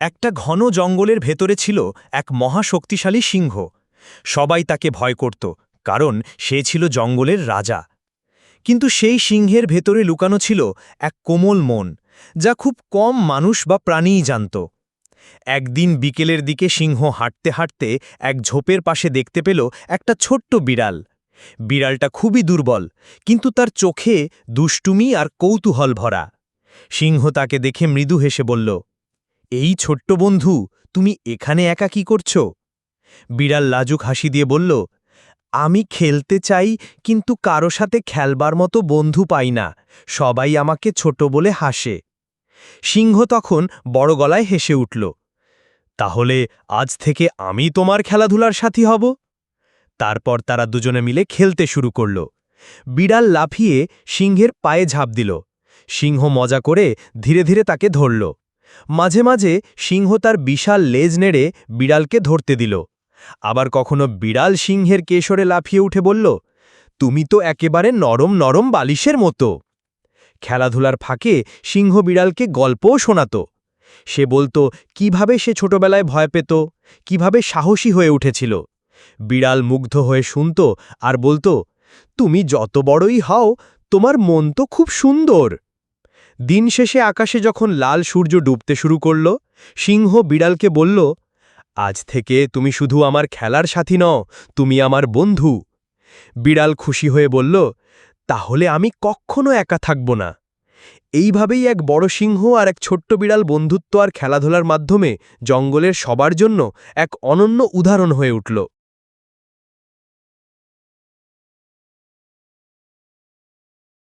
একটা ঘন জঙ্গলের ভেতরে ছিল এক মহাশক্তিশালী সিংহ। সবাই তাকে ভয় করত, কারণ সে ছিল জঙ্গলের রাজা। কিন্তু সেই সিংহের ভেতরে লুকানো ছিল এক কোমল মন, যা খুব কম মানুষ বা প্রাণীই জানত। একদিন বিকেলের দিকে সিংহ হাঁটতে হাঁটতে এক ঝোপের পাশে দেখতে পেল একটা ছোট্ট বিড়াল। বিড়ালটা খুবই দুর্বল, কিন্তু তার চোখে দুষ্টুমি আর কৌতূহল ভরা। সিংহ তাকে দেখে মৃদু হেসে বলল এই ছোট্ট বন্ধু, তুমি এখানে একা কি করছ? বিড়াল লাজুক হাসি দিয়ে বলল, আমি খেলতে চাই, কিন্তু কারও সাথে খেলবার মতো বন্ধু পাই না। সবাই আমাকে ছোট বলে হাসে। সিংহ তখন বড় গলায় হেসে উঠল, তাহলে আজ থেকে আমি তোমার খেলাধুলার সাথী হব? তারপর তারা দুজনে মিলে খেলতে শুরু করল। বিড়াল লাফিয়ে সিংহের পায়ে ঝাঁপ দিল। সিংহ মজা করে ধীরে ধীরে তাকে ধরল। মাঝে মাঝে সিংহ তার বিশাল লেজ নেড়ে বিড়ালকে ধরতে দিল। আবার কখনো বিড়াল সিংহের কেশরে লাফিয়ে উঠে বলল, তুমি তো একেবারে নরম নরম বালিশের মতো। খেলাধুলার ফাঁকে সিংহ বিড়ালকে গল্পও শোনাত। সে বলতো, কীভাবে সে ছোটবেলায় ভয় পেত, কীভাবে সাহসী হয়ে উঠেছিল। বিড়াল মুগ্ধ হয়ে শুনত আর বলতো, তুমি যত বড়ই হও, তোমার মন তো খুব সুন্দর। দিন শেষে আকাশে যখন লাল সূর্য ডুবতে শুরু করল, সিংহ বিড়ালকে বলল, আজ থেকে তুমি শুধু আমার খেলার সাথী নও, তুমি আমার বন্ধু। বিড়াল খুশি হয়ে বলল, তাহলে আমি কখনো একা থাকব না। এইভাবেই এক বড় সিংহ আর এক ছোট্ট বিড়াল বন্ধুত্ব আর খেলাধুলার মাধ্যমে জঙ্গলের সবার জন্য এক অনন্য উদাহরণ হয়ে উঠল।